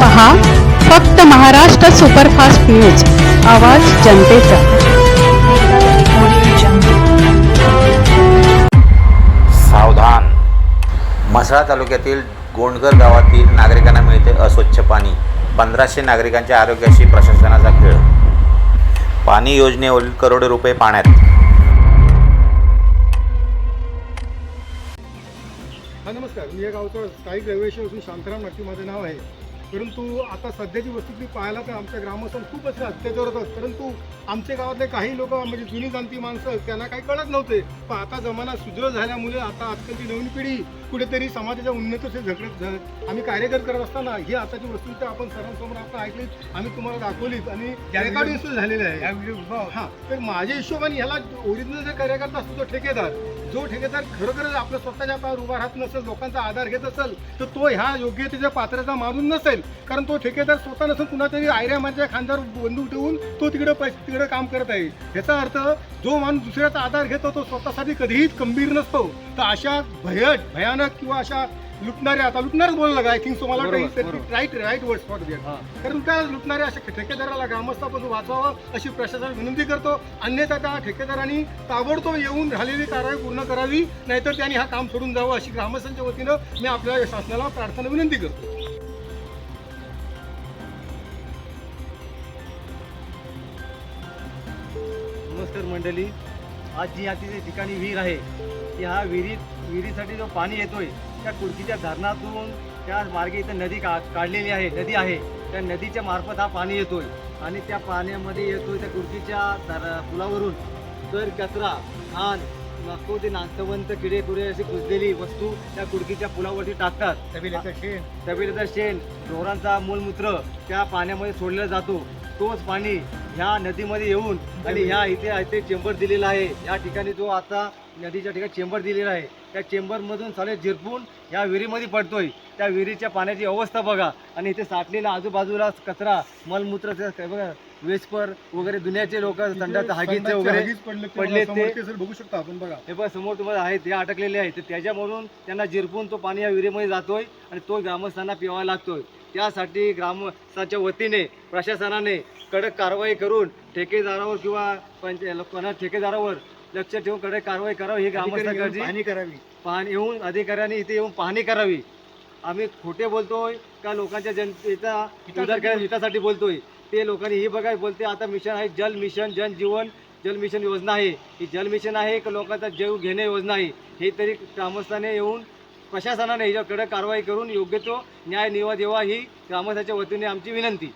पहा फक्त Maharashtra superfast news आवाज जनतेचा. सावधान. म्हसळा तालुक्यातील गोंडगर गावातील नागरिकांना मिळते अस्वच्छ पाणी. पंधराशे नागरिकांच्या आरोग्याशी प्रशासनाचा खेळ. पाणी योजनेवरील करोडो रुपये पाण्यात. हा नमस्कार. मी या गावचा स्थायिक रहिवाशी असून शांताराम नाट्य माझं नाव आहे. परंतु आता सध्याची वस्तुस्थिती पाहायला तर आमच्या ग्रामस्थांना खूप असे अत्याचार होतात परंतु आमच्या गावातले काही लोक म्हणजे जुनी जाणती माणसं त्यांना काही कळत नव्हते. पण आता जमाना सुदृढ झाल्यामुळे आता आजकालची नवीन पिढी कुठेतरी समाजाच्या उन्नतीचे झगडत आम्ही कार्यकर करत असताना ही आताची वस्तुस्थिती आपण सर्वांसमोर आपण ऐकली आम्ही तुम्हाला दाखवलीत आणि रेकॉर्डिंग सुद्धा झालेलं आहे. हा तर माझ्या हिशोबाने ह्याला ओरिजिनल जर कार्यकर्ता असतो तो ठेकेदार. जो ठेकेदार खरोखरच आपल्या स्वतःच्या पायावर उभा राहत नसेल लोकांचा आधार घेत असेल तर तो ह्या योग्यतेच्या पात्रता मारून नसेल. कारण तो ठेकेदार स्वतः नसेल कुणातरी आयऱ्या माझ्या खांद्यावर बंदूक ठेवून तो तिकडे पैसे तिकडे काम करत आहे. याचा अर्थ जो माणूस दुसऱ्याचा आधार घेतो तो स्वतःसाठी कधीही खंबीर नसतो. तर अशा भयट भयानक किंवा अशा लुटणारे आता लुटणारच बोललं आय थिंक सो मला right right word for that कारण काय लुटणारे अशा ठेकेदाराला ग्रामस्थापासून वाचवावं अशी प्रशासन विनंती करतो. अन्यथा त्या ठेकेदारांनी ताबडतोब येऊन झालेली कारवाई पूर्ण करावी नाहीतर त्यांनी हा काम सोडून जावं अशी ग्रामस्थांच्या वतीनं मी आपल्या शासनाला प्रार्थना विनंती करतो. नमस्कार मंडळी आज जी या तिथे ठिकाणी विहीर आहे ती हा विहिरीत विहिरीसाठी जो पाणी येतोय त्या कुडकीच्या धरणातून त्या मार्गे इथं नदी का काढलेली आहे नदी आहे. त्या नदीच्या मार्फत हा पाणी येतोय. आणि त्या पाण्यामध्ये येतोय त्या कुडकीच्या धर पुलावरून. तर कचरा घाण नको ते नास्तवंत किडे कुडे अशी कुजलेली वस्तू त्या कुडकीच्या पुलावरती टाकतात. तबेल्याचा शेण ढोरांचा मूलमूत्र त्या पाण्यामध्ये सोडला जातो. तोच पाणी ह्या नदीमध्ये येऊन आणि ह्या इथे इथे चेंबर दिलेला आहे. या ठिकाणी जो आता नदीच्या ठिकाणी चेंबर दिलेला आहे त्या चेंबरमधून सगळे झिरपून या विहिरीमध्ये पडतोय. त्या विहिरीच्या पाण्याची अवस्था बघा. आणि इथे साठलेला आजूबाजूला कचरा मलमूत्र बघा वेस्पर वगैरे दुनियाचे लोक संडास हागीचे वगैरे पडले ते- सर बघू शकता आपण बघा. हे बघा समोर तुम्हाला आहेत ते अटकलेले आहेत. तर त्याच्यामधून त्यांना जिरपून तो पाणी या विहिरीमध्ये जातोय आणि तो ग्रामस्थांना पिवावा लागतोय. त्यासाठी ग्रामस्थांच्या वतीने प्रशासनाने कडक कारवाई करून ठेकेदारावर किंवा पंच ठेकेदारावर लक्ष ठेवून कडक कारवाई करावी ही ग्रामस्थांची पाणी करावी. पाहणी येऊन अधिकाऱ्यांनी इथे येऊन पाहणी करावी. आम्ही खोटे बोलतोय का लोकांच्या जनतेचा हितासाठी बोलतोय? ते लोकांनी ही बघा बोलते आता मिशन आहे जल मिशन जन जीवन जल मिशन योजना आहे. ही जल मिशन आहे का लोकांचा जीव घेणे योजना आहे. हे तरी ग्रामस्थाने येऊन प्रशासनाने याच्यावर कडक कारवाई करून योग्य तो न्याय निवा देवा ही ग्रामस्थाच्या वतीने आमची विनंती.